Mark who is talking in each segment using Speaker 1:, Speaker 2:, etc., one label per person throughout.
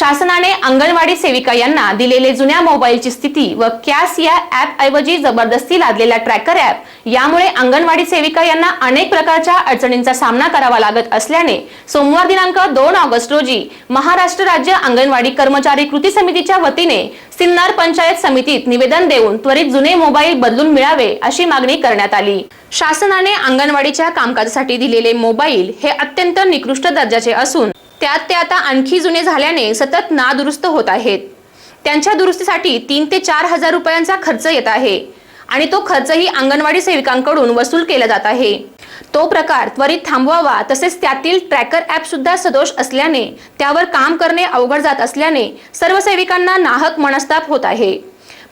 Speaker 1: शासनाने अंगणवाडी सेविका यांना दिलेले जुन्या मोबाईलची स्थिती व कॅस या ऍप ऐवजी जबरदस्ती लादलेला ट्रॅकर ऍप यामुळे अंगणवाडी सेविका यांना अनेक प्रकारच्या अडचणींचा सामना करावा लागत असल्याने सोमवार दिनांक दोन ऑगस्ट रोजी महाराष्ट्र राज्य अंगणवाडी कर्मचारी कृती समितीच्या वतीने सिन्नर पंचायत समितीत निवेदन देऊन त्वरित जुने मोबाईल बदलून मिळावे अशी मागणी करण्यात आली. शासनाने अंगणवाडीच्या कामकाजासाठी दिलेले मोबाईल हे अत्यंत निकृष्ट दर्जाचे असून त्यात ते आता आणखी जुने झाल्याने सतत नादुरुस्त होत आहेत. त्यांच्या दुरुस्तीसाठी तीन ते चार हजार रुपयांचा खर्च येत आहे आणि तो खर्चही अंगणवाडी सेविकांकडून वसूल केला जात आहे. तो प्रकार त्वरित थांबवावा तसेच त्यातील ट्रॅकर ॲप सुद्धा सदोष असल्याने त्यावर काम करणे अवघड जात असल्याने सर्व सेविकांना नाहक मनस्ताप होत आहे.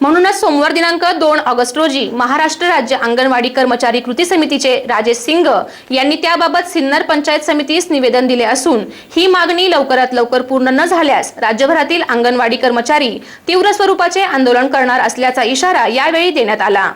Speaker 1: म्हणूनच सोमवार दिनांक दोन ऑगस्ट रोजी महाराष्ट्र राज्य अंगणवाडी कर्मचारी कृती समितीचे राजेश सिंग यांनी त्याबाबत सिन्नर पंचायत समितीस निवेदन दिले असून ही मागणी लवकरात लवकर पूर्ण न झाल्यास राज्यभरातील अंगणवाडी कर्मचारी तीव्र स्वरूपाचे आंदोलन करणार असल्याचा इशारा यावेळी देण्यात आला.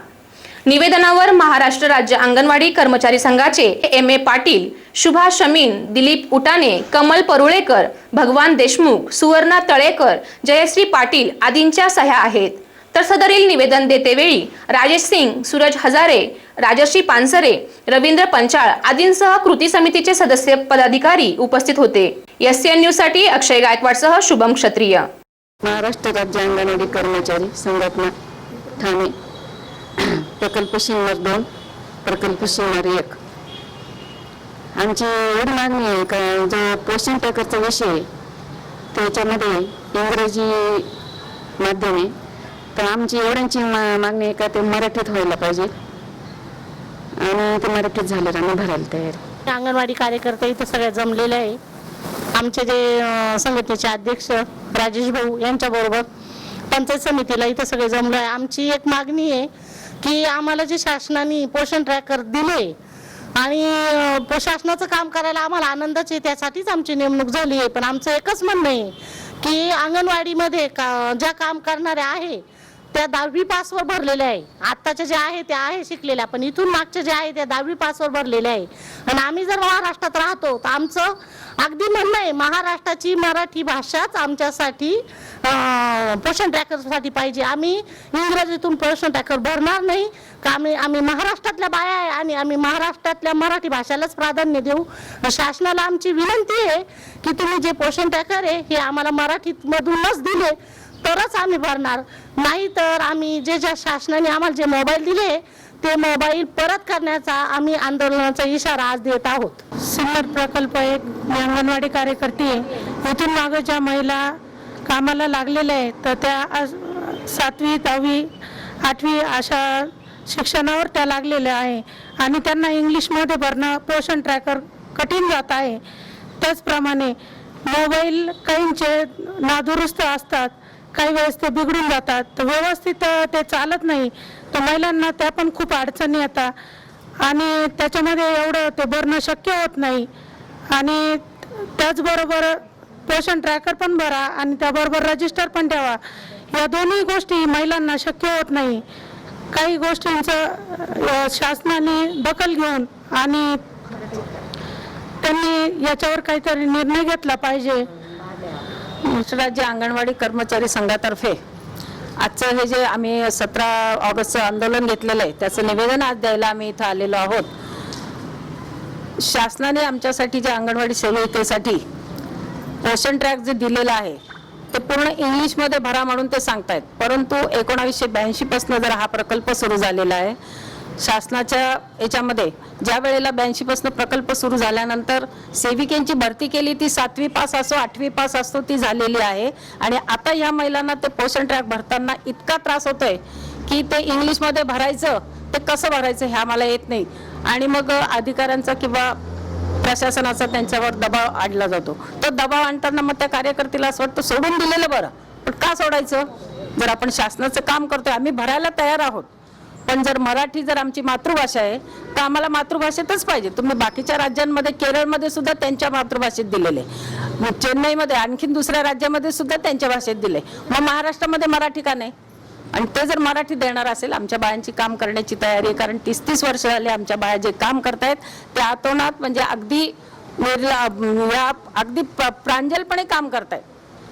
Speaker 1: निवेदनावर महाराष्ट्र राज्य अंगणवाडी कर्मचारी संघाचे एम ए पाटील शुभा शमीन दिलीप उटाणे कमल परुळेकर भगवान देशमुख सुवर्णा तळेकर जयश्री पाटील आदींच्या सह्या आहेत. तर सदरील निवेदन देतेवेळी राजेश सिंग सूरज हजारे राजर्षी पानसरे रवींद्र पंचाळ आदींसह कृती समितीचे सदस्य पदाधिकारी उपस्थित होते. एस एन न्यूजसाठी अक्षय गायकवाडसह शुभम क्षत्रिय.
Speaker 2: महाराष्ट्र राज्य अंगणवाडी कर्मचारी संघटना ठाणे. प्रकल्प शिंगणार दोन प्रकल्प शिंगणार एक. आमची एवढी मागणी आहे का जो पोषण टॅकरचा विषय त्याच्यामध्ये इंग्रजी माध्यम तर आमची एवढ्यांची मा मागणी आहे का ते मराठीत व्हायला पाहिजे. आणि ते मराठीत झालं आम्ही भरायला तयार.
Speaker 3: अंगणवाडी कार्यकर्ते इथं सगळ्या जमलेले आहे. आमचे जे संघटनेचे अध्यक्ष राजेश भाऊ यांच्याबरोबर पंचायत समितीला इथं सगळे जमलो आहे. आमची एक मागणी आहे की आम्हाला जे शासनाने पोषण ट्रॅकर दिले आणि शासनाचं काम करायला आम्हाला आनंदच आहे त्यासाठीच आमची नेमणूक झाली आहे. पण आमचं एकच म्हणणं आहे की अंगणवाडीमध्ये का ज्या काम करणाऱ्या आहे त्या दहावी पासवर भरलेल्या आहे. आत्ताच्या ज्या आहे त्या आहे शिकलेल्या. पण इथून मागच्या ज्या आहे त्या दहावी पासवर भरलेल्या आहे. आणि आम्ही जर महाराष्ट्रात राहतो तर आमचं अगदी म्हणणं आहे महाराष्ट्राची मराठी भाषाच आमच्यासाठी पोषण ट्रॅकरसाठी पाहिजे. आम्ही इंग्रजीतून पोषण ट्रॅकर भरणार नाही. का आम्ही आम्ही महाराष्ट्रातल्या बाया आहे आणि आम्ही महाराष्ट्रातल्या मराठी भाषेलाच प्राधान्य देऊ. शासनाला आमची विनंती आहे की तुम्ही जे पोषण ट्रॅकर आहे हे आम्हाला मराठीत मधूनच दिले. तरच आम्ही भरणार. नाही तर आम्ही जे ज्या शासनाने आम्हाला जे मोबाईल दिले ते मोबाईल परत करण्याचा आम्ही आंदोलनाचा इशारा आज देत आहोत.
Speaker 4: सिन्नर प्रकल्प एक अंगणवाडी कार्यकर्ती आहे. इथून मागं ज्या महिला कामाला लागलेल्या आहेत तर त्या सातवी दहावी आठवी अशा शिक्षणावर त्या लागलेल्या आहे. आणि त्यांना इंग्लिशमध्ये भरणं पोषण ट्रॅकर कठीण जात आहे. त्याचप्रमाणे मोबाईल काहींचे नादुरुस्त असतात. काही वेळेस ते बिघडून जातात. तर व्यवस्थित ते चालत नाही. तर महिलांना त्या पण खूप अडचणी येतात. आणि त्याच्यामध्ये एवढं ते भरणं शक्य होत नाही. आणि त्याचबरोबर पोषण ट्रॅकर पण भरा आणि त्याबरोबर रजिस्टर पण ठेवा. या दोन्ही गोष्टी महिलांना शक्य होत नाही. काही गोष्टींचं शासनाने दखल घेऊन आणि त्यांनी याच्यावर काहीतरी निर्णय घेतला पाहिजे.
Speaker 2: महाराष्ट्र राज्य अंगणवाडी कर्मचारी संघातर्फे आजचं हे जे आम्ही सतरा ऑगस्टचं आंदोलन घेतलेलं आहे त्याचं निवेदन आज द्यायला आम्ही इथं आलेलो आहोत. शासनाने आमच्यासाठी जे अंगणवाडी सेविकेसाठी पोषण ट्रॅक जे दिलेलं आहे ते पूर्ण इंग्लिशमध्ये भरा म्हणून ते सांगतायत. परंतु एकोणावीसशे ब्याऐंशीपासून जर हा प्रकल्प सुरू झालेला आहे शासनाच्या याच्यामध्ये ज्या वेळेला ब्याऐंशी पासून प्रकल्प सुरू झाल्यानंतर सेविकेंची भरती केली ती सातवी पास असो आठवी पास असो ती झालेली आहे. आणि आता या महिलांना ते पोषण ट्रॅक भरताना इतका त्रास होतोय की ते इंग्लिशमध्ये भरायचं ते कसं भरायचं हे आम्हाला येत नाही. आणि मग अधिकाऱ्यांचा किंवा प्रशासनाचा त्यांच्यावर दबाव आणला जातो. तो दबाव आणताना मग त्या कार्यकर्त्याला असं वाटतं सोडून दिलेलं बरं. पण का सोडायचं? जर आपण शासनाचं काम करतोय आम्ही भरायला तयार आहोत. पण जर मराठी जर आमची मातृभाषा आहे तर आम्हाला मातृभाषेतच पाहिजे. तुम्ही बाकीच्या राज्यांमध्ये केरळमध्ये सुद्धा त्यांच्या मातृभाषेत दिलेले मग चेन्नईमध्ये आणखीन दुसऱ्या राज्यामध्ये सुद्धा त्यांच्या भाषेत दिले मग महाराष्ट्रामध्ये मराठी का नाही? आणि ते जर मराठी देणार असेल आमच्या बायांची काम करण्याची तयारी आहे. कारण तीस तीस वर्ष झाले आमच्या बाया जे काम करतायत ते आतोनात म्हणजे अगदी निर्ला- या अगदी प्रांजलपणे काम करतायत.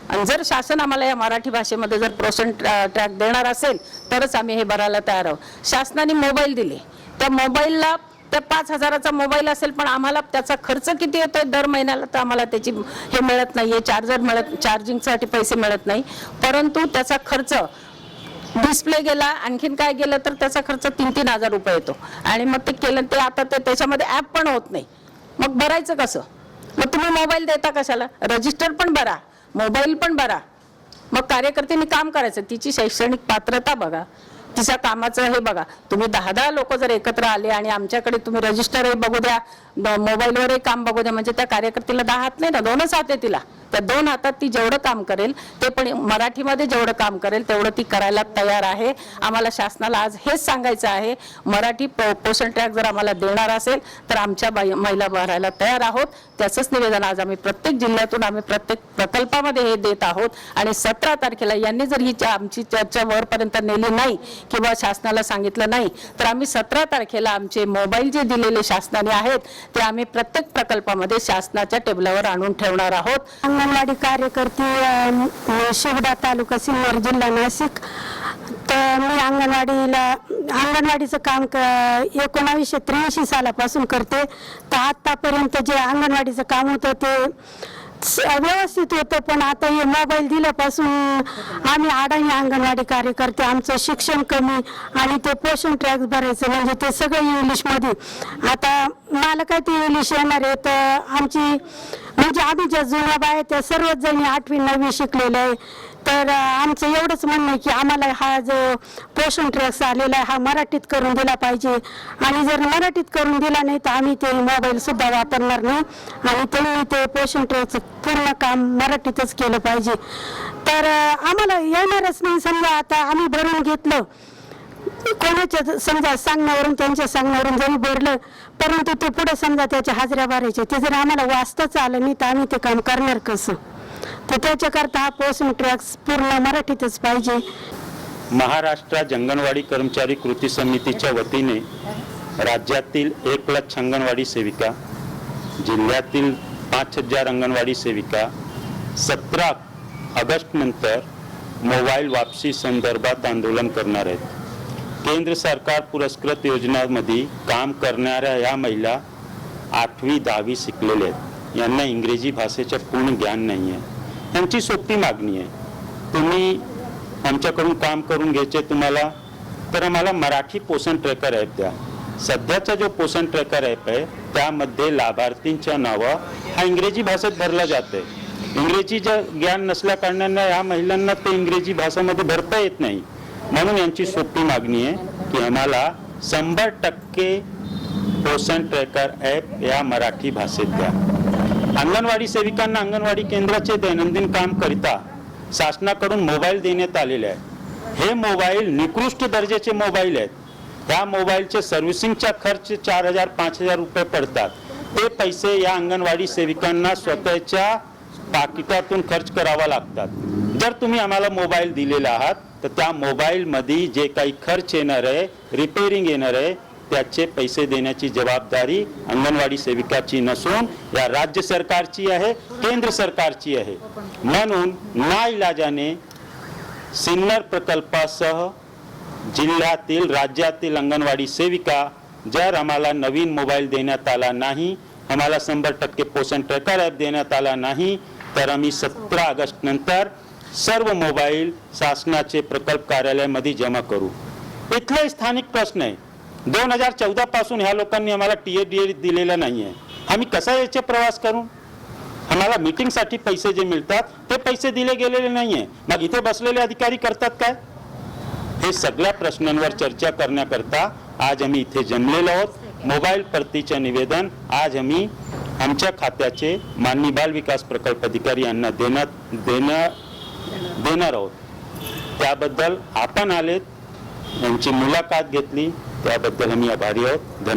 Speaker 2: आणि जर शासन आम्हाला या मराठी भाषेमध्ये जर प्रोसन ट्रॅक देणार असेल तरच आम्ही हे भरायला तयार आहोत. शासनाने मोबाईल दिले. त्या मोबाईलला त्या पाच हजाराचा मोबाईल असेल पण आम्हाला त्याचा खर्च किती येतोय? दर महिन्याला तर आम्हाला त्याची हे मिळत नाहीये. चार्जर मिळत चार्जिंगसाठी पैसे मिळत नाही. परंतु त्याचा खर्च डिस्प्ले गेला आणखीन काय गेलं तर त्याचा खर्च तीन तीन हजार रुपये येतो. आणि मग ते केलं ते आता ते त्याच्यामध्ये ॲप पण होत नाही. मग भरायचं कसं? मग तुम्ही मोबाईल देता कशाला? रजिस्टर पण भरा. मोबाईल पण भरा मग कार्यकर्त्यांनी काम करायचं. तिची शैक्षणिक पात्रता बघा. तिच्या कामाचं हे बघा. तुम्ही दहा दहा लोक जर एकत्र आले आणि आमच्याकडे तुम्ही रजिस्टरही बघू द्या. मोबाईलवरही काम बघू द्या. म्हणजे त्या कार्यकर्त्याला दहा हात नाही ना दोनच हात आहे तिला. त्या दोन हातात ती जेवढं काम करेल ते पण मराठीमध्ये जेवढं काम करेल तेवढं ती करायला तयार आहे. आम्हाला शासनाला आज हेच सांगायचं आहे. मराठी पो- पोषण ट्रॅक जर आम्हाला देणार असेल तर आमच्या बाई- महिला भरायला तयार आहोत. त्याचंच निवेदन आज आम्ही प्रत्येक जिल्ह्यातून आम्ही प्रत्येक प्रकल्पामध्ये हे देत आहोत. आणि सतरा तारखेला यांनी जर ही आमची चर्चा वरपर्यंत नेली नाही किंवा शासनाला सांगितलं नाही तर आम्ही सतरा तारखेला आमचे मोबाईल जे दिलेले शासनाने आहेत ते आम्ही प्रत्येक प्रकल्पामध्ये शासनाच्या टेबलावर आणून ठेवणार आहोत.
Speaker 4: अंगणवाडी कार्यकर्ते अं, शिवडा तालुका सिन्नर जिल्हा नाशिक तर मी अंगणवाडीला अंगणवाडीचं काम क एकोणावीसशे त्र्याऐंशी सालापासून करते. तर आत्तापर्यंत जे अंगणवाडीचं काम होतं ते व्यवस्थित होतं पण आता हे मोबाईल दिल्यापासून आम्ही अडाणी अंगणवाडी कार्यकर्ते आमचं शिक्षण कमी आणि ते पोषण ट्रॅक्स भरायचं म्हणजे ते सगळं इंग्लिशमध्ये आता मला काय ते इंग्लिश येणार आहे तर आमची म्हणजे आम्ही ज्या जुन्या बाया त्या सर्वच जणी आठवी नववी शिकलेल्या आहे. तर आमचं एवढंच म्हणणं आहे की आम्हाला हा जो पोषण ट्रॅक्स आलेला आहे हा मराठीत करून दिला पाहिजे. आणि जर मराठीत करून दिला नाही तर आम्ही ते मोबाईल सुद्धा वापरणार नाही. आणि त्यांनी ते पोषण ट्रॅकचं पूर्ण काम मराठीतच केलं पाहिजे. तर आम्हाला येणारच नाही. समजा आता आम्ही भरून घेतलं. कोणाच्या समजा सांगण्यावरून त्यांच्या सांगण्यावरून जरी भरलं परंतु ते पुढे समजा त्याच्या हाजऱ्या भरायच्या ते जर आम्हाला वाचताच आलं नाही तर आम्ही ते काम करणार कसं? तर त्याच्याकरता हा पोषण ट्रॅक्स पूर्ण मराठीतच पाहिजे.
Speaker 5: महाराष्ट्र अंगणवाडी कर्मचारी कृती समितीच्या वतीने राज्यातील एक लाख अंगणवाडी सेविका जिल्ह्यातील पाच हजार अंगणवाडी सेविका सतरा ऑगस्ट नंतर मोबाईल वापसी संदर्भात आंदोलन करणार आहेत. केंद्र सरकार पुरस्कृत योजनांमध्ये काम करणाऱ्या या महिला आठवी दहावी शिकलेल्या आहेत. यांना इंग्रजी भाषेचं पूर्ण ज्ञान नाही आहे त्यांची सोपी मागणी आहे. तुम्ही आमच्याकडून काम करून घ्यायचे तुम्हाला तर आम्हाला मराठी पोषण ट्रॅकर ॲप द्या. सध्याचा जो पोषण ट्रॅकर ॲप आहे त्यामध्ये लाभार्थींच्या नावं हा इंग्रजी भाषेत भरला जाते इंग्रजीचं ज्ञान नसल्या कारणानं या महिलांना ते इंग्रजी भाषेमध्ये भरता येत नाही. म्हणून यांची सोपी मागणी आहे की आम्हाला शंभर टक्के पोषण ट्रॅकर ॲप या मराठी भाषेत द्या. अंगणवाडी सेविकांना अंगणवाडी केंद्राचे दैनंदिन काम करिता शासनाकडून मोबाईल देण्यात आलेले आहे हे मोबाईल निकृष्ट दर्जाचे मोबाईल आहेत. त्या मोबाईलचे सर्व्हिसिंगचा खर्च चार हजार पाच हजार रुपये पडतात. ते पैसे या अंगणवाडी सेविकांना स्वतःच्या पाकिटातून खर्च करावा लागतात. जर तुम्ही आम्हाला मोबाईल दिलेला आहात तर त्या मोबाईलमध्ये जे काही खर्च येणार आहे रिपेअरिंग येणार आहे त्याचे पैसे देण्याची जबाबदारी अंगणवाडी सेविकाची नसून या राज्य सरकारची आहे केंद्र सरकारची आहे. म्हणून नाईलाजाने सिन्नर प्रकल्पासह जिल्ह्यातील राज्यातील अंगणवाडी सेविका जर आम्हाला नवीन मोबाईल देण्यात आला नाही आम्हाला शंभर टक्के पोषण ट्रेकर ॲप देण्यात आला नाही तर आम्ही सतरा ऑगस्ट नंतर सर्व मोबाईल शासनाचे प्रकल्प कार्यालयामध्ये जमा करू. इथलाही स्थानिक प्रश्न आहे. दोन हजार चौदा पासून ह्या लोकांनी आम्हाला टी ए डी ए दिलेला नाही आहे आम्ही कसा याचे प्रवास करू? आम्हाला मीटिंगसाठी पैसे जे मिळतात ते पैसे दिले गेलेले नाही आहे मग इथे बसलेले अधिकारी करतात काय? हे सगळ्या प्रश्नांवर चर्चा करण्याकरता आज आम्ही इथे जमलेलो आहोत. मोबाईल परतीचे निवेदन आज आम्ही आमच्या खात्याचे माननीय बाल विकास प्रकल्प अधिकारी यांना देण्यात देणं देणार आहोत. त्याबद्दल आपण आलेत. यांची मुलाखत घेतली. त्याबद्दल आम्ही आभारी आहोत.